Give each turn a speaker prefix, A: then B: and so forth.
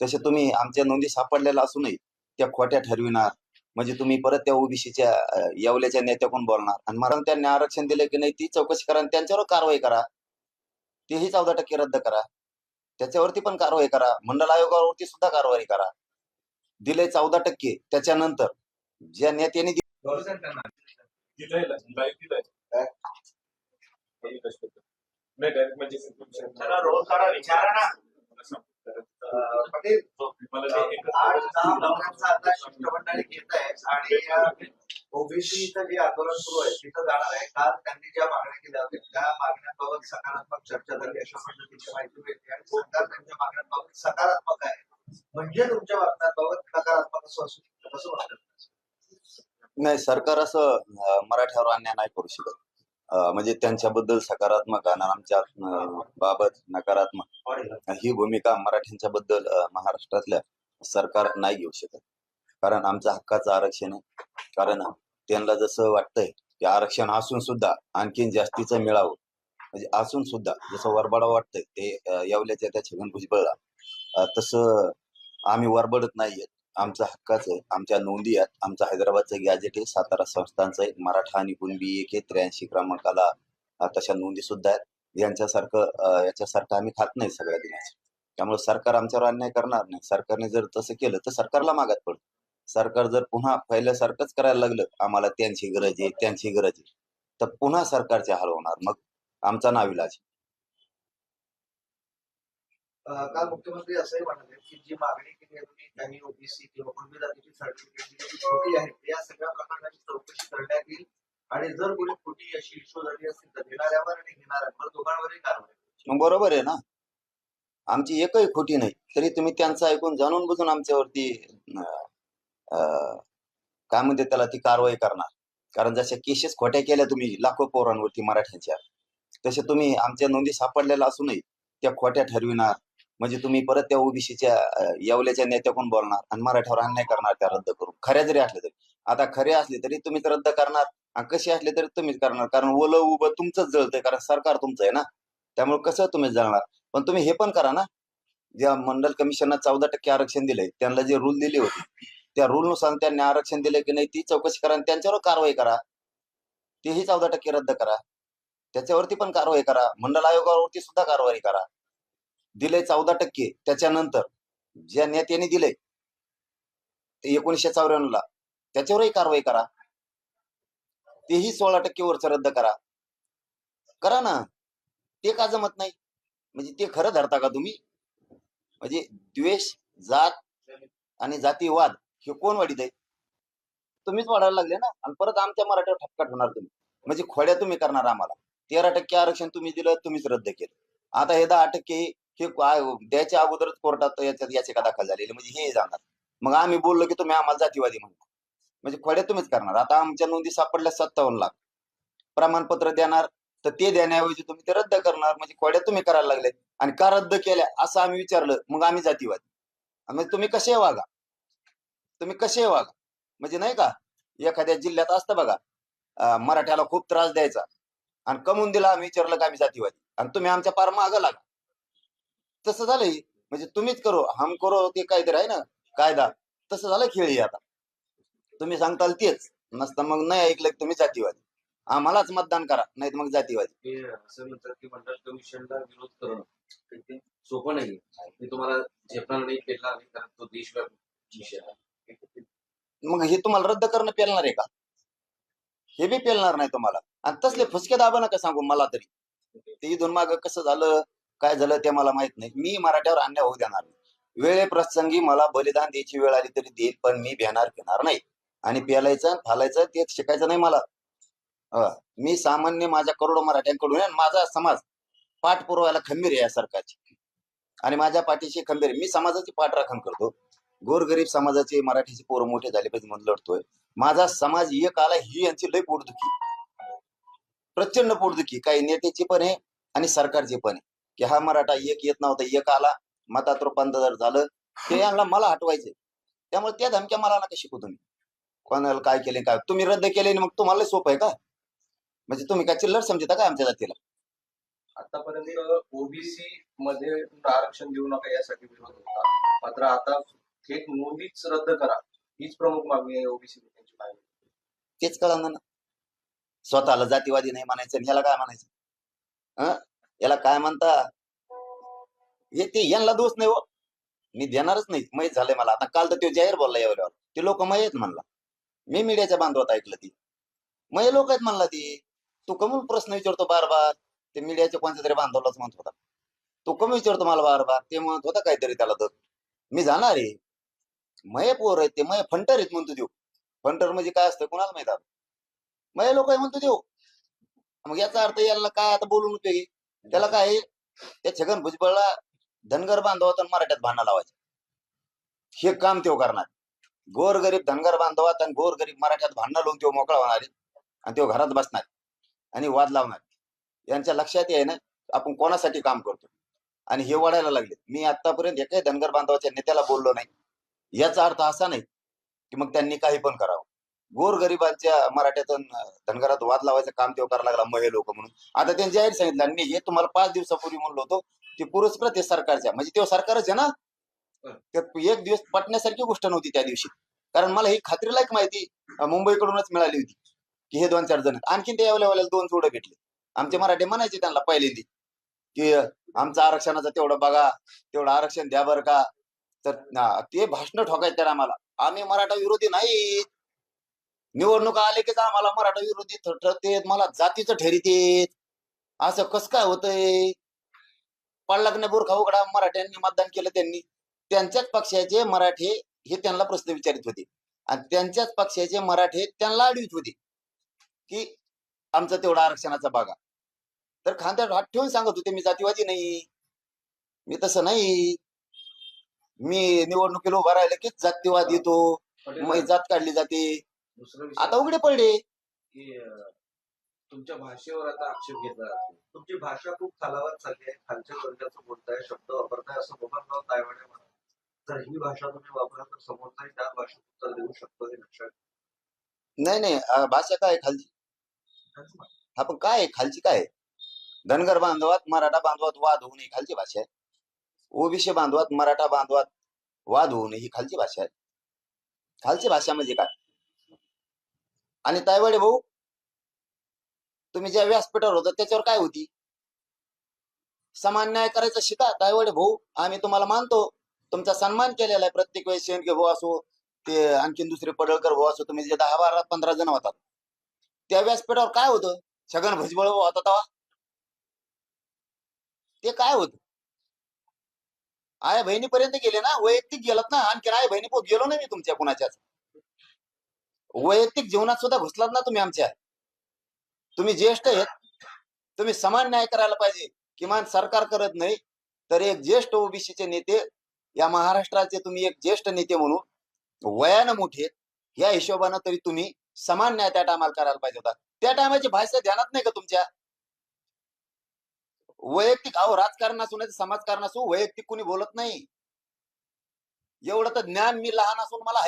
A: तसे तुम्ही आमच्या नोंदी सापडलेल्या असूनही त्या खोट्या ठरविणार म्हणजे तुम्ही परत त्या ओबीसीच्या येवल्याच्या नेत्याकडून बोलणार आणि मरण त्यांनी आरक्षण दिलं की नाही ती चौकशी करा आणि त्यांच्यावर कारवाई करा तेही चौदा टक्के रद्द करा त्याच्यावरती पण कारवाई करा मंडल आयोगावरती सुद्धा कारवाई करा दिले चौदा टक्के त्याच्यानंतर ज्या नेत्यांनी दि-
B: म्हणजे
C: पटेल आठ दहा आता शिष्टमंडळी घेत आहे आणि ओबीसीचं जे आंदोलन सुरू आहे तिथं जाणार आहे. काल त्यांनी ज्या मागण्या केल्या होत्या त्या मागण्यांबाबत सकारात्मक चर्चा झाली. अशा पद्धतीची माहिती मिळते आणि सरकार त्यांच्या मागण्यांबाबत सकारात्मक आहे. म्हणजे तुमच्या मागण्यांबाबत नकारात्मक असं असू शकतं कसं वाटतं?
A: नाही सरकार असं मराठ्यावर अन्याय नाही करू शकत. म्हणजे त्यांच्याबद्दल सकारात्मक आणि आमच्या बाबत नकारात्मक. ही भूमिका मराठ्यांच्या बद्दल महाराष्ट्रातल्या सरकार नाही घेऊ शकत. कारण आमचं हक्काचं आरक्षण आहे. कारण त्यांना जसं वाटतंय की आरक्षण असून सुद्धा आणखीन जास्तीचं मिळावं. म्हणजे असून सुद्धा जसं वरबडा वाटतंय ते येवल्याच्या त्या छगन भुजबळला तसं आम्ही वरबडत नाहीये. आमचा हक्काच आहे. आमच्या नोंदी आहेत. आमचं हैदराबादचं गॅजेट आहे. सातारा संस्थांचं आहे मराठा आणि कुणबी एक आहे. त्र्याऐंशी क्रमांकाला तशा नोंदी सुद्धा आहेत. यांच्यासारखं याच्यासारखं आम्ही खात नाही सगळ्या दिनाचं. त्यामुळे सरकार आमच्यावर अन्याय करणार नाही. सरकारने जर तसं केलं तर सरकारला मागात पडतो सरकार जर पुन्हा पहिल्यासारखंच करायला लागलं आम्हाला त्यांची गरज आहे त्यांची गरज आहे तर पुन्हा सरकारचे हाल होणार. मग आमचा नाविलाज
C: काल मुख्यमंत्री असंही म्हणाले की जी मागणी केली आहे काही ओबीसी किंवा कुणबी जातीची सर्टिफिकेट दिली आहे. या सगळ्या प्रकरणाची चौकशी करण्यात येईल. आणि जर कोणी खोटी अशी इश्यू झाली असेल तर देणाऱ्यावर आणि घेणाऱ्यावर दोघांवरही कारवाई
A: बरोबर आहे ना? आमची एकही खोटी नाही. तरी तुम्ही त्यांचं ऐकून जाणून बुजून आमच्यावरती काय म्हणते त्याला ती कारवाई करणार. कारण जशा केसेस खोट्या केल्या तुम्ही लाखो पोरांवरती मराठ्यांच्या. तसे तुम्ही आमच्या नोंदी सापडलेल्या असूनही त्या खोट्या ठरविणार. म्हणजे तुम्ही परत त्या ओबीसीच्या येवल्याच्या नेत्याकडून बोलणार आणि मराठ्यावर अन्याय करणार त्या रद्द करून. खऱ्या जरी असल्या तरी. आता खरे असले तरी तुम्हीच रद्द करणार आणि कसे असले तरी तुम्हीच करणार. कारण ओलं उभं तुमचंच जळतंय कारण सरकार तुमचं आहे ना. त्यामुळे कसं तुम्ही जळणार? पण तुम्ही हे पण करा ना. ज्या मंडल कमिशननं चौदा टक्के आरक्षण दिलंय त्यांना जे रूल दिले होते त्या रूलनुसार त्यांनी आरक्षण दिलं की नाही ती चौकशी करा आणि त्यांच्यावर कारवाई करा. तेही चौदा टक्के रद्द करा. त्याच्यावरती पण कारवाई करा. मंडल आयोगावरती सुद्धा कारवाई करा. दिले चौदा टक्के. त्याच्यानंतर ज्या नेत्यांनी दिले ते एकोणीसशे चौऱ्याण्णव ला त्याच्यावरही कारवाई करा. तेही सोळा टक्के वरच रद्द करा. करा ना. ते का जमत नाही? म्हणजे ते खरं धरता का तुम्ही? म्हणजे द्वेष जात आणि जातीवाद हे कोण वाढीत आहे? तुम्हीच वाढायला लागले ना. आणि परत आमच्या मराठीवर ठपका ठेवणार तुम्ही. म्हणजे खोड्या तुम्ही करणार आम्हाला. तेरा टक्के आरक्षण तुम्ही दिलं तुम्हीच रद्द केलं. आता हे दहा टक्के हे द्यायच्या अगोदरच कोर्टात याच्यात याचिका दाखल झालेली. म्हणजे हे जाणार. मग आम्ही बोललो की तुम्ही आम्हाला जातीवादी म्हणता म्हणजे खोड्या तुम्हीच करणार. आता आमच्या नोंदी सापडल्या सत्तावन्न लाख. प्रमाणपत्र देणार तर ते देण्याऐवजी तुम्ही ते रद्द करणार. म्हणजे खोड्या तुम्ही करायला लागले. आणि का रद्द केल्या असं आम्ही विचारलं मग आम्ही जातीवादी. म्हणजे तुम्ही कसे वागा? तुम्ही कसे वागा? म्हणजे नाही का? एखाद्या जिल्ह्यात असतं बघा मराठ्याला खूप त्रास द्यायचा. आणि कमवून दिला आम्ही विचारलं का आम्ही जातीवादी. आणि तुम्ही आमच्या पार मागं लागा. तसं झालंय. म्हणजे तुम्हीच करो हम करो ते काहीतरी आहे ना? कायदा. तसं झालं खेळ हे आता. तुम्ही सांगताल तेच. नसतं मग नाही ऐकलं की तुम्ही जातीवादी. आम्हालाच मतदान करा नाही मग जातीवादी.
D: असं म्हणतात की मंडळ कमिशनला विरोध करणं तर ते सोपं नाही मी तुम्हाला झेपणार नाही नाही कारण तो देशव्यापी विषय आहे.
A: मग हे तुम्हाला रद्द करणं पेलणार आहे का? हे बी पेलणार नाही तुम्हाला. आणि तसले फुसके दाबा नका सांगू मला तरी. ते इथून माग कसं झालं काय झालं ते मला माहीत नाही. मी मराठ्यावर अन्याय होऊ देणार नाही. वेळे प्रसंगी मला बलिदान द्यायची वेळ आली तरी देईल पण मी भेणार घेणार नाही. आणि पेलायचं फालायचं ते शिकायचं नाही मला. मी सामान्य माझ्या करोडो मराठ्यांकडून माझा समाज पाठ पुरवायला खंबीर आहे या सरकारची. आणि माझ्या पाठीशी खंबीर आहे. मी समाजाची पाठराखण करतो. गोरगरीब समाजाचे मराठीचे पोरं मोठे झाले पाहिजे म्हणून लढतोय. माझा समाज एक आला ही यांची लय पोटदुखी. प्रचंड पोटदुखी. काही नेत्याची पण आहे आणि सरकारची पण आहे. की हा मराठा एक येत नव्हता एक आला. मतात रूपांतर झालं. ते यांना मला हटवायचे त्यामुळे त्या धमक्या मला नका शिकू तुम्ही. कोणाला काय केले काय? तुम्ही रद्द केले मग तुम्हाला सोपं आहे का? म्हणजे तुम्ही काय चिल्लर समजता काय आमच्या जातीला?
E: आतापर्यंत ओबीसी मध्ये आरक्षण देऊ नका यासाठी विरोध होता. मात्र आता थेट नोंदीच रद्द करा. हीच प्रमुख मागणी आहे ओबीसी
A: तेच कळलं ना. स्वतःला जातीवादी नाही म्हणायचं आणि ह्याला काय म्हणायचं? हं? याला काय म्हणता? हे ते यांना दोष नाही हो. मी देणारच नाही. माहीत झालंय मला. आता काल तर तो जाहीर बोलला यावर ते लोक मयत म्हणला. मी मीडियाच्या बांधवात ऐकलं ती. मय लोक आहेत म्हणला ती तू कमी प्रश्न विचारतो बार बार ते मीडियाच्या कोणत्या तरी बांधवलाच म्हणत होता. तो कमी विचारतो मला बार बार ते म्हणत होता काहीतरी त्याला तर मी जाणार आहे. मय पोर आहेत ते मय फंटर आहेत म्हणतो देऊ. फंटर म्हणजे काय असतं कोणाला माहीत आता? मय लोक म्हणतो देऊ. मग याचा अर्थ याला काय आता बोलून उपयोगी? त्याला काय आहे? त्या छगन भुजबळला धनगर बांधवात मराठ्यात भांडणं लावायचं. हे काम तो करणार. गोरगरीब धनगर बांधवात आणि गोरगरीब मराठ्यात भांडणं लावून तो मोकळा होणार आणि तो घरात बसणार आणि वाद लावणार. यांच्या लक्षात आहे ना आपण कोणासाठी काम करतो? आणि हे वाढायला लागले. मी आतापर्यंत एकाही धनगर बांधवाच्या नेत्याला बोललो नाही. याचा अर्थ असा नाही की मग त्यांनी काही पण करावं. गोरगरिबांच्या मराठ्यातून धनगरात वाद लावायचं काम तेव्हा करायला लागला महे लोक म्हणून. आता त्यांनी जाहीर सांगितलं आणि मी हे तुम्हाला पाच दिवसापूर्वी म्हणलो होतो ते पुरस्कृत आहे सरकारच्या. म्हणजे तेव्हा सरकारच आहे ना? त्यात एक दिवस पटण्यासारखी गोष्ट नव्हती त्या दिवशी. कारण मला ही खात्रीलायक माहिती मुंबईकडूनच मिळाली होती की हे दोन चार जण आणखीन ते अवेलेबल दोन जोडं भेटले. आमचे मराठी म्हणायचे त्यांना पहिल्यांदी की अं, आमचं तेवढं बघा तेवढं आरक्षण द्या बरं का. तर ते भाषण ठोकायचे तर आम्हाला. आम्ही मराठा विरोधी नाही. निवडणुका आले की आम्हाला मराठा विरोधी ठरते मला जातीचं ठरीतेत. असं कस काय होतंय? पडला की नाही बुरखा उघडा मराठ्यांनी मतदान केलं त्यांनी. त्यांच्याच पक्षाचे मराठे हे त्यांना प्रश्न विचारित होते. आणि त्यांच्याच पक्षाचे मराठे त्यांना अडवित होते. की आमचं तेवढं आरक्षणाचा बघा तर खांद्यावर हात ठेवून सांगत होते मी जातीवादी नाही. मी तसं नाही. मी निवडणुकीला उभा राहिलं की जातीवाद येतो. मग जात. काढली जाते. आता उघडे पडले.
D: तुमच्या भाषेवर आता आक्षेप घेतला जातो.
C: तुमची भाषा खूप खालावत चालली आहे. खालच्या दर्जाचं बोलताय शब्द वापरताय असं तायवाडे म्हणतात तर ही भाषा तुम्ही वापरा तर समोरचाही त्या भाषेत उत्तर देऊ शकतो हे लक्षात
A: नाही नाही भाषा काय आहे खालची? आपण काय खालची काय आहे? धनगर बांधवात मराठा बांधवात वाद होऊ नये खालची भाषा आहे. ओबीसी बांधवात मराठा बांधवात वाद होऊ नये ही खालची भाषा आहे. खालची भाषा म्हणजे काय? आणि तायवाडे भाऊ तुम्ही ज्या व्यासपीठावर होता त्याच्यावर काय होती? समान न्याय करायचा शिका तायवाडे भाऊ आम्ही तुम्हाला मानतो. तुमचा सन्मान केलेला आहे प्रत्येक वेळेस शेणके भाऊ असो ते आणखीन दुसरे पडळकर भाऊ असो तुम्ही जे दहा बारा पंधरा जण होतात. त्या व्यासपीठावर काय होतं? छगन भुजबळ होता तेव्हा? ते काय होत? आया बहिणीपर्यंत गेले ना? वैयक्तिक गेलात ना? आणखी आया बहिणी पोत गेलो नाही मी तुमच्या कुणाच्याच. वैयक्तिक जीवनात सुद्धा घुसलात ना तुम्ही आमच्या. तुम्ही ज्येष्ठ आहेत. तुम्ही समान न्याय करायला पाहिजे. किमान सरकार करत नाही तर एक ज्येष्ठ ओबीसीचे नेते या महाराष्ट्राचे तुम्ही एक ज्येष्ठ नेते म्हणून वयानं मोठे या हिशोबानं तरी तुम्ही समान न्याय त्या टायमाला करायला पाहिजे होता. त्या टायमाची भाषा ध्यानात नाही का तुमच्या? वैयक्तिक अहो राजकारण असू नाही समाजकारण असू वैयक्तिक कुणी बोलत नाही. एवढं तर ज्ञान मी लहान असून मला